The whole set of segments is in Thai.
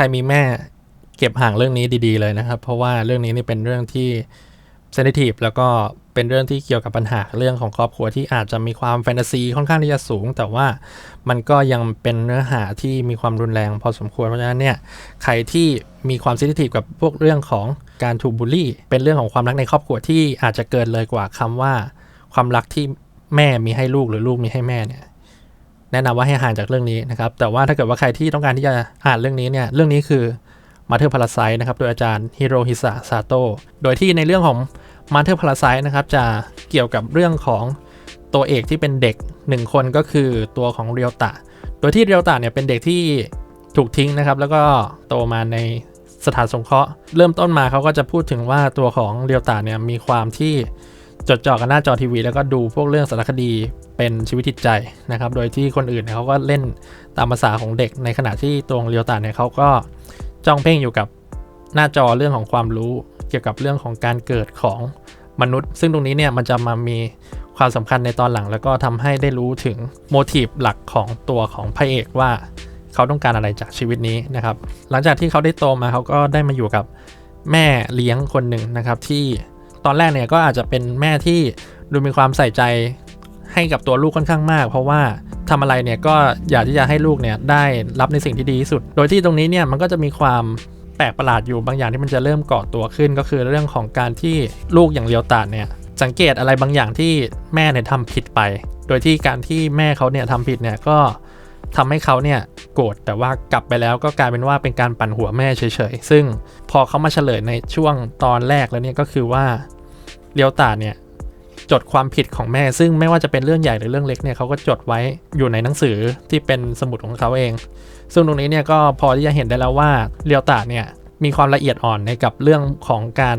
รมีแม่เก็บห่างเรื่องนี้ดีๆเลยนะครับ เพราะว่าเรื่องนี้นี่เป็นเรื่องที่เซนซิทีฟแล้วก็เป็นเรื่องที่เกี่ยวกับปัญหาเรื่องของครอบครัวที่อาจจะมีความแฟนตาซีค่อนข้างที่จะสูง แต่ว่ามันก็ยังเป็นเนื้อหาที่มีความรุนแรงพอสมควรเพราะฉะนั้นเนี่ยใครที่มีความเซนซิทีฟกับพวกเรื่องของการถูกบูลลี่ เป็นเรื่องของความรักในครอบครัวที่อาจจะเกินเลยกว่าคำว่า ความรักที่แม่มีให้ลูกหรือลูกมีให้แม่เนี่ย แนะนำว่าให้ห่างจากเรื่องนี้นะครับแต่ว่าถ้าเกิดว่าใครที่ต้องการที่จะอ่านเรื่องนี้เนี่ยเรื่องนี้คือมาเธอร์พาราไซนะครับโดยอาจารย์ฮิโรฮิสะซาโตโดยที่ในเรื่องของมาเธอร์พาราไซนะครับจะเกี่ยวกับเรื่องของตัวเอกที่เป็นเด็กหนึ่งคนก็คือตัวของเรียวตะ โดยที่เรียวตะเนี่ยเป็นเด็กที่ถูกทิ้งนะครับ แล้วก็โตมาในสถานสงเคราะห์ เริ่มต้นมาเขาก็จะพูดถึงว่าตัวของเรียวตะเนี่ยมีความที่ จดจ่อกับหน้าจอทีวี แล้วก็ดูพวกเรื่องสารคดีเป็นชีวิตจิตใจนะครับ โดยที่คนอื่นเนี่ยเขาก็เล่นตามภาษาของเด็กในขณะที่ตัวของเรียวตะเนี่ยเขาก็จ้องเพ่งอยู่กับหน้าจอเรื่องของความรู้เกี่ยวกับเรื่องของการเกิดของมนุษย์ ซึ่งตรงนี้เนี่ยมันจะมามีความสำคัญในตอนหลัง แล้วก็ทำให้ได้รู้ถึงโมทีฟหลักของตัวของพระเอกว่าเขาต้องการอะไรจากชีวิตนี้นะครับ หลังจากที่เขาได้โตมาเขาก็ได้มาอยู่กับแม่เลี้ยงคนหนึ่งนะครับที่ ตอนแรกเนี่ยก็อาจจะเป็นแม่ที่ดูมีความใส่ใจให้กับตัวลูกค่อนข้างมาก เพราะว่าทำอะไรเนี่ยก็อยากที่จะให้ลูกเนี่ยได้รับในสิ่งที่ดีที่สุด โดยที่ตรงนี้เนี่ยมันก็จะมีความแปลกประหลาดอยู่บางอย่างที่มันจะเริ่มเกาะตัวขึ้น ก็คือเรื่องของการที่ลูกอย่างเลียวตาเนี่ยสังเกตอะไรบางอย่างที่แม่เนี่ยทำผิดไป โดยที่การที่แม่เขาเนี่ยทำผิดเนี่ยก็ ทำให้เขาเนี่ยโกรธแต่ว่ากลับไปแล้วก็กลายเป็นว่าเป็นการปั่นหัวแม่เฉยๆ ซึ่งพอเขามาเฉลยในช่วงตอนแรกแล้วเนี่ยก็คือว่าเลียวตาเนี่ยจดความผิดของแม่ ซึ่งไม่ว่าจะเป็นเรื่องใหญ่หรือเรื่องเล็กเนี่ยเขาก็จดไว้อยู่ในหนังสือที่เป็นสมุดของเขาเอง ซึ่งตรงนี้เนี่ยก็พอที่จะเห็นได้แล้วว่าเลียวตาเนี่ยมีความละเอียดอ่อนในกับเรื่องของการ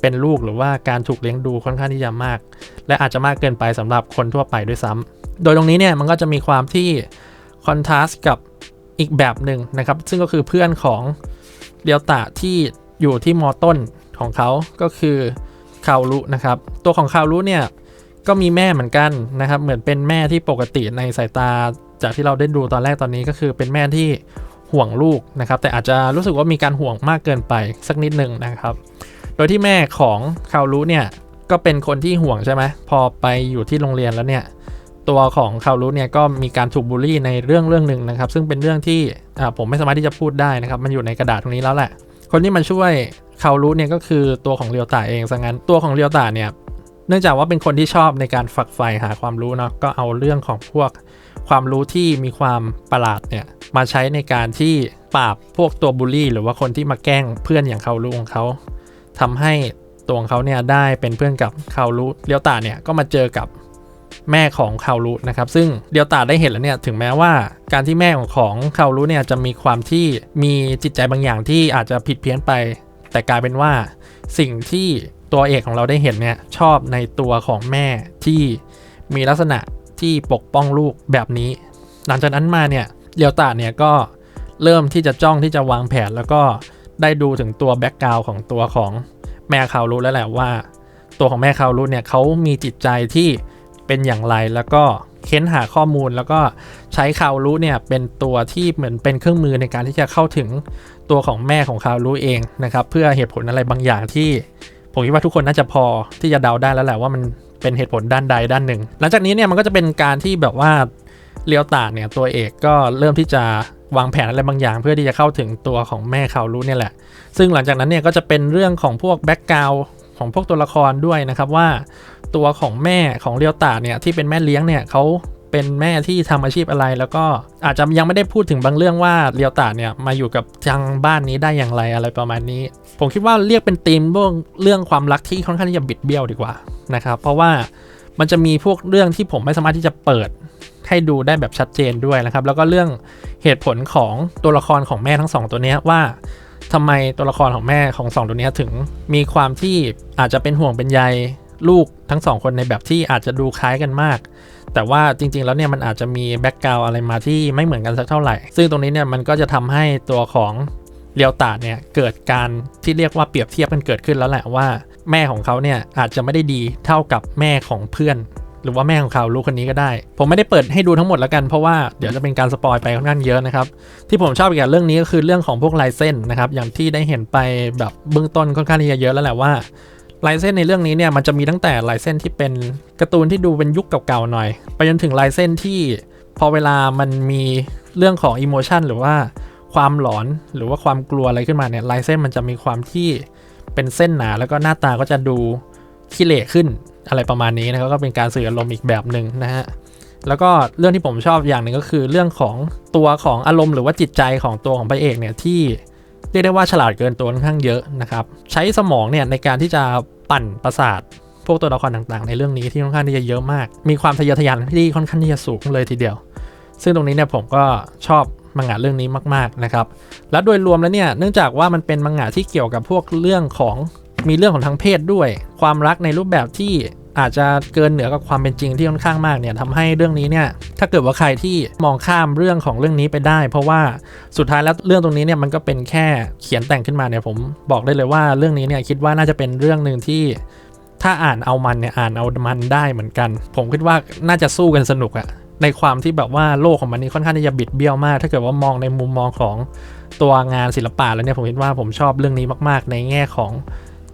เป็นลูกหรือว่าการถูกเลี้ยงดูค่อนข้างที่จะมาก และอาจจะมากเกินไปสำหรับคนทั่วไปด้วยซ้ำโดยตรงนี้เนี่ยมันก็จะมีความที่ คอนทราสต์กับอีกแบบหนึ่งนะครับ ซึ่งก็คือเพื่อนของเดียวตะที่อยู่ที่มอต้นของเขาก็คือคารุนะครับ ตัวของคารุเนี่ยก็มีแม่เหมือนกันนะครับ เหมือนเป็นแม่ที่ปกติในสายตาจากที่เราได้ดูตอนแรกตอนนี้ก็คือเป็นแม่ที่ห่วงลูกนะครับ แต่อาจจะรู้สึกว่ามีการห่วงมากเกินไปสักนิดหนึ่งนะครับ โดยที่แม่ของคารุเนี่ยก็เป็นคนที่ห่วงใช่ไหมพอไปอยู่ที่โรงเรียนแล้วเนี่ย ตัวของคารุเนี่ยก็มีการถูกบูลลี่ในเรื่องเรื่องหนึ่งนะครับ ซึ่งเป็นเรื่องที่ผมไม่สามารถที่จะพูดได้นะครับ มันอยู่ในกระดาษตรงนี้แล้วแหละ คนที่มาช่วยคารุเนี่ยก็คือตัวของเรียวตาเองซะงั้นตัวของเรียวตาเนี่ยเนื่องจากว่าเป็นคนที่ชอบในการฝักใฝ่หาความรู้เนาะก็เอาเรื่องของพวกความรู้ที่มีความประหลาดเนี่ยมาใช้ในการที่ปราบพวกตัวบูลลี่ หรือว่าคนที่มาแกล้งเพื่อนอย่างเขารู้ของเขาทำให้ตัวของเขาเนี่ยได้เป็นเพื่อนกับเขารู้เลียวตาเนี่ยก็มาเจอกับ แม่ของคารุนะครับ ซึ่งเดียวตาได้เห็นแล้วเนี่ยถึงแม้ว่าการที่แม่ของของคารุเนี่ยจะมีความที่มีจิตใจบางอย่างที่อาจจะผิดเพี้ยนไป แต่กลายเป็นว่าสิ่งที่ตัวเอกของเราได้เห็นเนี่ยชอบในตัวของแม่ที่มีลักษณะที่ปกป้องลูกแบบนี้ หลังจากนั้นมาเนี่ยเดียวตาเนี่ยก็เริ่มที่จะจ้องที่จะวางแผนแล้วก็ได้ดูถึงตัวแบ็กกราวของตัวของแม่คารุแล้วแหละว่า ตัวของแม่คารุเนี่ยเขามีจิตใจที่ เป็นอย่างไรแล้วก็เค้นหาข้อมูลแล้วก็ใช้คาวรู้เนี่ยเป็นตัวที่เหมือนเป็นเครื่องมือในการที่จะเข้าถึงตัวของแม่ของคาวรู้เองนะครับ เพื่อเหตุผลอะไรบางอย่างที่ผมคิดว่าทุกคนน่าจะพอที่จะเดาได้แล้วแหละว่ามันเป็นเหตุผลด้านใดด้านหนึ่ง หลังจากนี้เนี่ยมันก็จะเป็นการที่แบบว่าเลียวตาเนี่ยตัวเอกก็เริ่มที่จะวางแผนอะไรบางอย่าง เพื่อที่จะเข้าถึงตัวของแม่คาวรู้เนี่ยแหละ ซึ่งหลังจากนั้นเนี่ยก็จะเป็นเรื่องของพวกแบ็กกราวของพวกตัวละครด้วยนะครับว่า ตัวของแม่ของเรียวตาเนี่ยที่เป็นแม่เลี้ยงเนี่ยเขาเป็นแม่ที่ทำอาชีพอะไรแล้วก็อาจจะยังไม่ได้พูดถึงบางเรื่องว่าเรียวตาเนี่ยมาอยู่กับทางบ้านนี้ได้อย่างไรอะไรประมาณนี้ ผมคิดว่าเรียกเป็นธีมเรื่องเรื่องความรักที่ค่อนข้างที่จะบิดเบี้ยวดีกว่านะครับเพราะว่ามันจะมีพวกเรื่องที่ผมไม่สามารถที่จะเปิดให้ดูได้แบบชัดเจนด้วยนะครับ แล้วก็เรื่องเหตุผลของตัวละครของแม่ทั้งสองตัวนี้ว่าทำไมตัวละครของแม่ของสองตัวนี้ถึงมีความที่อาจจะเป็นห่วงเป็นใย ลูกทั้งสองคนในแบบที่อาจจะดูคล้ายกันมาก แต่ว่าจริง ๆ แล้วเนี่ยมันอาจจะมีแบ็กกราวอะไรมาที่ไม่เหมือนกันสักเท่าไหร่ ซึ่งตรงนี้เนี่ยมันก็จะทำให้ตัวของเลียวตาเนี่ยเกิดการที่เรียกว่าเปรียบเทียบกันเกิดขึ้นแล้วแหละว่าแม่ของเขาเนี่ยอาจจะไม่ได้ดีเท่ากับแม่ของเพื่อน หรือว่าแม่ของเขารู้คนนี้ก็ได้ ผมไม่ได้เปิดให้ดูทั้งหมดแล้วกันเพราะว่าเดี๋ยวจะเป็นการสปอยไปค่อนข้างเยอะนะครับ ที่ผมชอบอีกอย่างเรื่องนี้ก็คือเรื่องของพวกลายเส้นนะครับ อย่างที่ได้เห็นไปแบบเบื้องต้นค่อนข้างที่จะเยอะแล้วแหละว่า ลายเส้นในเรื่องนี้เนี่ยมันจะมีตั้งแต่ลายเส้นที่เป็นการ์ตูนที่ดูเป็นยุคเก่าๆหน่อย ไปจนถึงลายเส้นที่พอเวลามันมีเรื่องของอิโมชันหรือว่าความหลอนหรือว่าความกลัวอะไรขึ้นมาเนี่ยลายเส้นมันจะมีความที่เป็นเส้นหนาแล้วก็หน้าตาก็จะดูขี้เหร่ขึ้นอะไรประมาณนี้นะครับก็เป็นการสื่ออารมณ์อีกแบบหนึ่งนะฮะแล้วก็เรื่องที่ผมชอบอย่างหนึ่งก็คือเรื่องของตัวของอารมณ์หรือว่าจิตใจของตัวของพระเอกเนี่ยที่เรียกได้ว่าฉลาดเกินตัวค่อนข้างเยอะนะครับ ใช้สมองเนี่ยในการที่จะ ปั่นประสาทพวกตัวละครต่างๆ ในเรื่องนี้ที่ค่อนข้างที่จะเยอะมาก มีความทะเยอทะยานที่ค่อนข้างที่จะสูงเลยทีเดียว ซึ่งตรงนี้เนี่ยผมก็ชอบมังงะเรื่องนี้มาก ๆนะครับ และโดยรวมแล้วเนี่ย เนื่องจากว่ามันเป็นมังงะที่เกี่ยวกับพวกเรื่องของมีเรื่องของทางเพศด้วย ความรักในรูปแบบที่ อาจจะเกินเหนือกับความเป็นจริงที่ค่อนข้างมากเนี่ยทำให้เรื่องนี้เนี่ยถ้าเกิดว่าใครที่มองข้ามเรื่องของเรื่องนี้ไปได้ เพราะว่าสุดท้ายแล้วเรื่องตรงนี้เนี่ยมันก็เป็นแค่เขียนแต่งขึ้นมาเนี่ยผมบอกได้เลยว่าเรื่องนี้เนี่ยคิดว่าน่าจะเป็นเรื่องหนึ่งที่ถ้าอ่านเอามันเนี่ยอ่านเอามันได้เหมือนกัน ผมคิดว่าน่าจะสู้กันสนุกอะในความที่แบบว่าโลกของมันนี่ค่อนข้างที่จะบิดเบี้ยวมาก ถ้าเกิดว่ามองในมุมมองของตัวงานศิลปะแล้วเนี่ยผมคิดว่าผมชอบเรื่องนี้มาก ๆ ในแง่ของ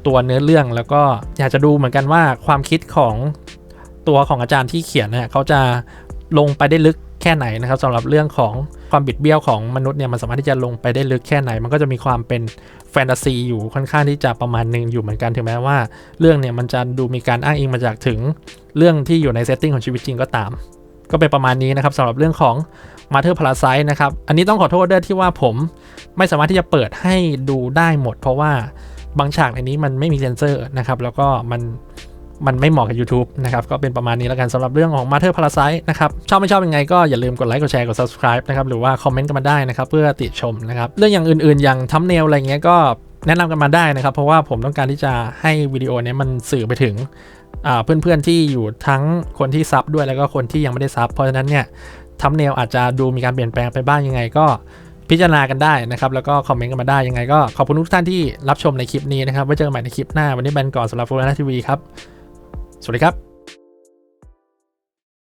ตัวเนื้อเรื่องแล้วก็อยากจะดูเหมือนกันว่าความคิดของตัวของอาจารย์ที่เขียนเนี่ยเขาจะลงไปได้ลึกแค่ไหนนะครับสำหรับเรื่องของความบิดเบี้ยวของมนุษย์เนี่ยมันสามารถที่จะลงไปได้ลึกแค่ไหน มันก็จะมีความเป็นแฟนตาซีอยู่ค่อนข้างที่จะประมาณหนึ่งอยู่เหมือนกันถึงแม้ว่า เรื่องเนี่ยมันจะดูมีการอ้างอิงมาจากถึงเรื่องที่อยู่ในเซตติ้งของชีวิตจริงก็ตาม ก็เป็นประมาณนี้นะครับสำหรับเรื่องของ m a t h e r Parasite นะครับอันนี้ต้องขอโทษด้วยที่ว่าผมไม่สามารถที่จะเปิดให้ดูได้หมด เพราะว่า บางฉากในนี้มันไม่มีเซนเซอร์นะครับ แล้วก็มันมันไม่เหมาะกับ YouTube นะครับ ก็เป็นประมาณนี้แล้วกันสำหรับเรื่องของ m a t h e r Parasite นะครับ ชอบไม่ชอบยังไงก็อย่าลืมกดไลค์กดแชร์กด subscribe นะครับ หรือว่าคอมเมนต์กันมาได้นะครับ เพื่อติชมนะครับ เรื่องอย่างอื่นๆ อย่างทัมเนลอะไรเงี้ยก็แนะนำกันมาได้นะครับ เพราะว่าผมต้องการที่จะให้วิดีโอนี้มันสื่อไปถึงเพื่อนๆที่อยู่ทั้งคนที่ซับด้วยแล้วก็คนที่ยังไม่ได้ซับเพราะฉะนั้นเนี่ยทัมเนลอาจจะดูมีการเปลี่ยนแปลงไปบ้างยังไงก็ พิจารณากันได้นะครับแล้วก็คอมเมนต์กันมาได้ยังไงก็ขอบคุณทุกท่านที่รับชมในคลิปนี้นะครับไว้เจอกันใหม่ในคลิปหน้าวันนี้แบนก่อนสำหรับฟูลนาทีวีครับสวัสดีครับ